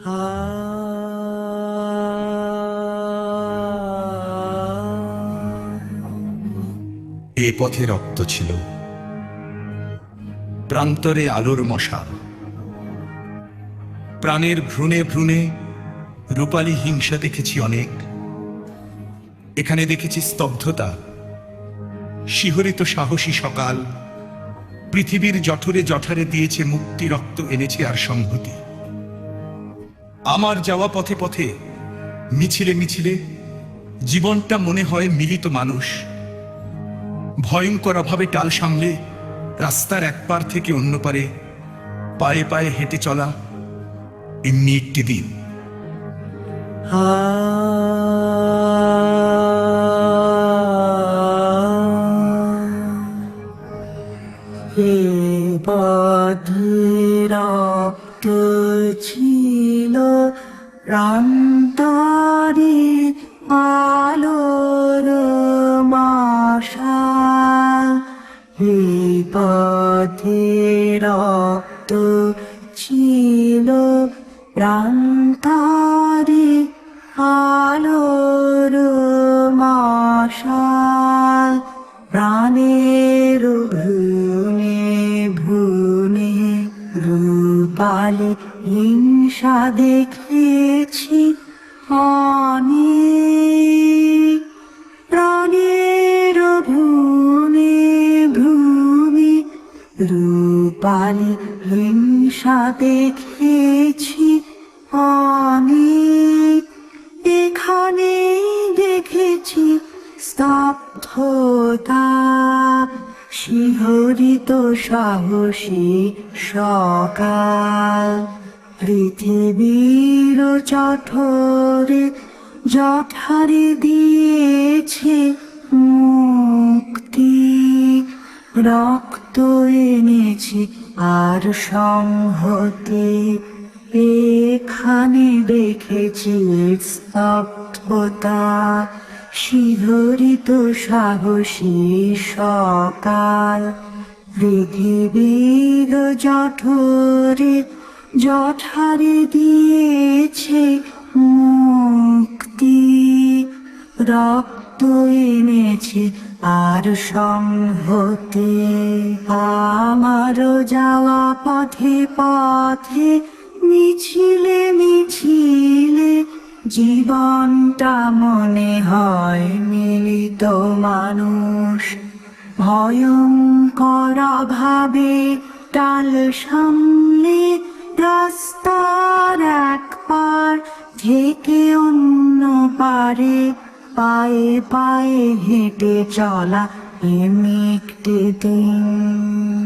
এ পথে রক্ত ছিল। প্রান্তরে আলোর মশা। প্রাণের ভ্রূণে ভ্রূণে রূপালী হিংসা দেখেছি অনেক। এখানে দেখেছি স্তব্ধতা। শিহরিত সাহসী সকাল। পৃথিবীর জঠরে জঠরে দিয়েছে মুক্তি রক্ত এনেছে আর সংহতি। আমার যাওয়া পথে পথে, মিছিলে মিছিলে, জীবনটা মনে হয় মিলিত মানুষ। ভয়ঙ্কর অভাবে টাল সামলে, রাস্তার এক পার থেকে অন্য পারে, পায়ে পায়ে হেঁটে চলা, এমনি একটি দিন। হে রক্ত ছিল প্রান্তরে আলোর মাশা। হে পথে রক্ত ছিল প্রান্তরে আলোর মাশা। প্রাণের রূপালে হিংসা দেখেছি অনেক প্রাণের ভ্রূণে ভ্রূণে রূপালে হিংসা দেখেছি অনেক এখানে দেখেছি স্তব্ধতা শিহরিত সাহসী সকাল? পৃথিবীর চঠরে জঠারে দিয়েছে মুক্তি। রক্ত এনেছি আর সংহতি। এখানে দেখেছি স্তব্ধতা। শিহরিত সাহসী সকাল। পৃথিবীর জঠরে জঠারে দিয়েছে মুক্তি। রক্ত এনেছে আর সংহতি। আমার যাওয়া পথে পথে মিছিলে জীবনটা মনে হয় মিলিত মানুষ। ভয়ঙ্কর ভাবে টাল সামনে রাস্তার এক পার থেকে অন্য পারে পায়ে পায়ে হেঁটে চলা এমনি একটি দিন।